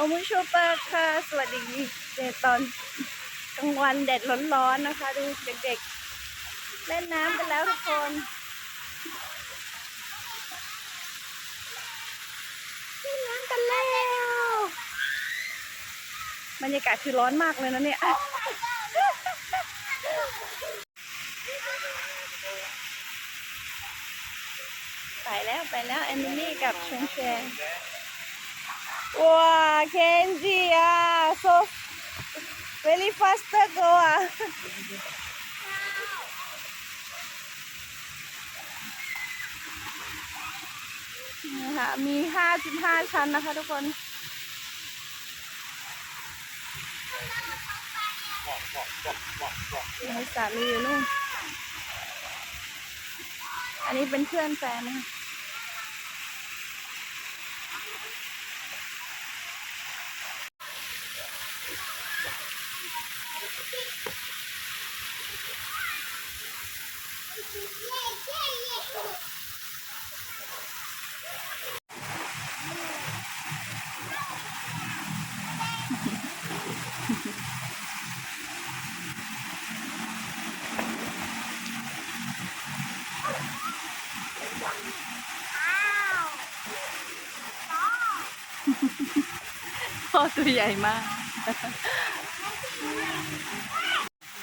เอามุชปาค่ะ สวัสดีเด็กตอนกลางวันแดดร้อนๆนะคะ ดูเด็กๆ เล่นน้ำกันแล้วทุกคนเล่นน้ำกันแล้วบรรยากาศคือร้อนมากเลยนะเนี่ยไปแล้วไปแล้วแอนนี่กับเชนเชน ว้าเคนจิอะ so very faster go อะนี่ค่ะมีห้าสิบห้าชั้นนะคะทุกคนมีสามีอยู่นู่น อันนี้เป็นเพื่อนแฟนนะคะ พ่อตัวใหญ่มาก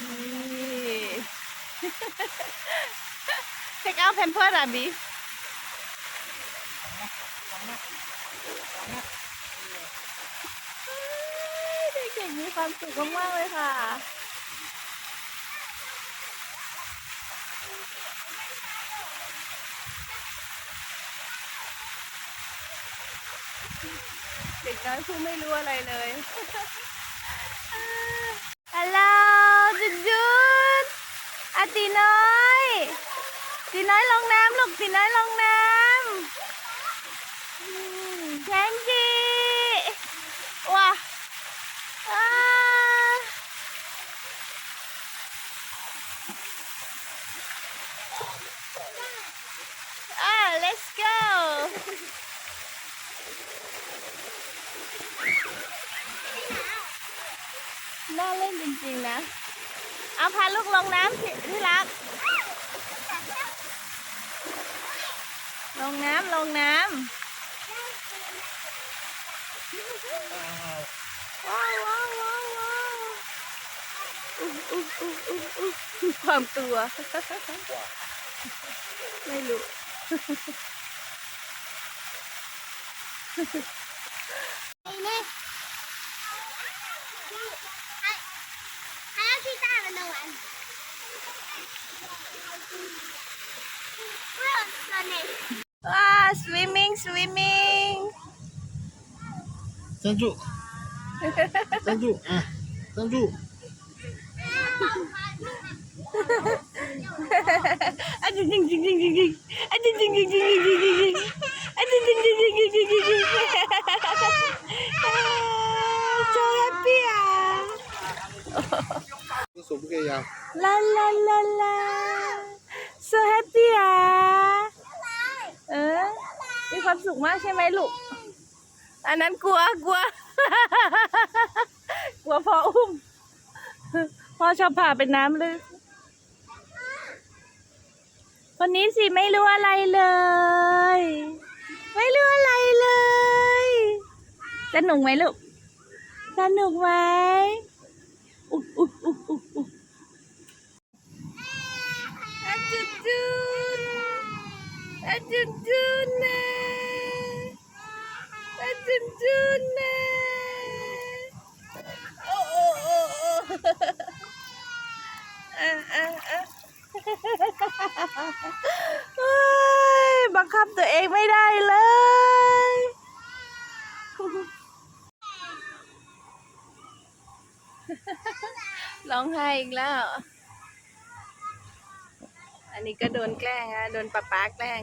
นี่ เช็คเอาแพมเพิร์ดอะบีเด็กๆมีความสุขมากๆเลยค่ะเด็กน้อยผู้ไม่รู้อะไรเลย ฮัลโหลจุดจุดอาตีน้อยตีน้อยลง น้ำลูกตีน้อยลงน้ำแทนจีว้าว้าอ่า let's go น่าเล่นจริงๆนะ เอาพาลูกลงน้ำที่รัก ลงน้ำลงน้ำว้าวว้าวว้าวว้าวความตัว ไม่รู้ Wah, swimming, swimming. Sanju. Sanju. Ah, Sanju. Aduh jing jing jing jing jing. Aduh jing jing jing jing jing jing. Aduh jing jing jing jing jing jing. So happy ya. La. So happy ya. ความสุขมากใช่ไหมลูก อันนั้นกลัวกลัว กลัวพ่ออุ้ม พ่อชอบพาไปน้ำเลยคนนี้สิไม่รู้อะไรเลย ไม่รู้อะไรเลยสนุกไหมลูกสนุกไหมอุ๊บอุ๊บอุ๊บอุ๊บอุ๊บอาจุดจุนอาจุดจุนนะ จุดจุนนะโอ้โอ้โอ้โอ้อะอะอะเฮ้ยบังคับตัวเองไม่ได้เลยร้องไห้อีกแล้ว อันนี้ก็โดนแกล้งอะโดนป้าป๊าแกล้ง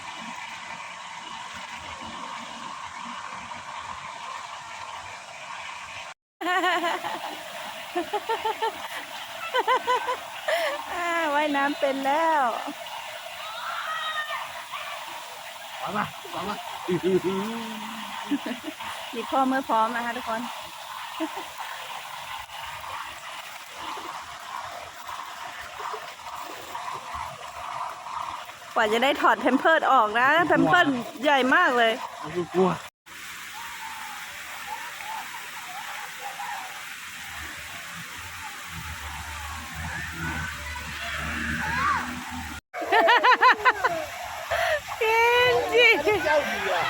ว่ายน้ำเป็นแล้วไปมาไปมามีพ่อเมื่อพร้อมนะคะทุกคนกว่าจะได้ถอดแพมเพิร์ดออกนะแพมเพิร์ดใหญ่มากเลยเอากูกลัว เก่งจริงเจ้าดีอ่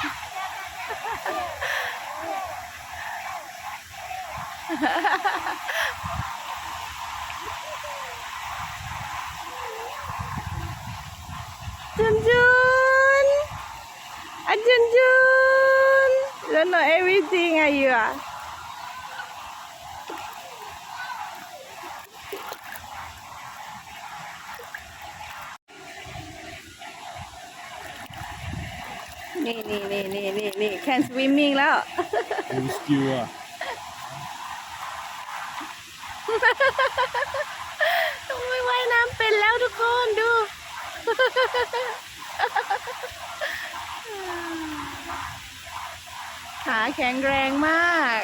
ะจุนจุนอะจุนจุน don't know everything are you อะนี่นี่นี่นี่นี่นี่ can swimming แล้วมีสกิลอะต้องไม่ว่ายน้ำเป็นแล้วทุกคนดู ขาแข็งแรงมาก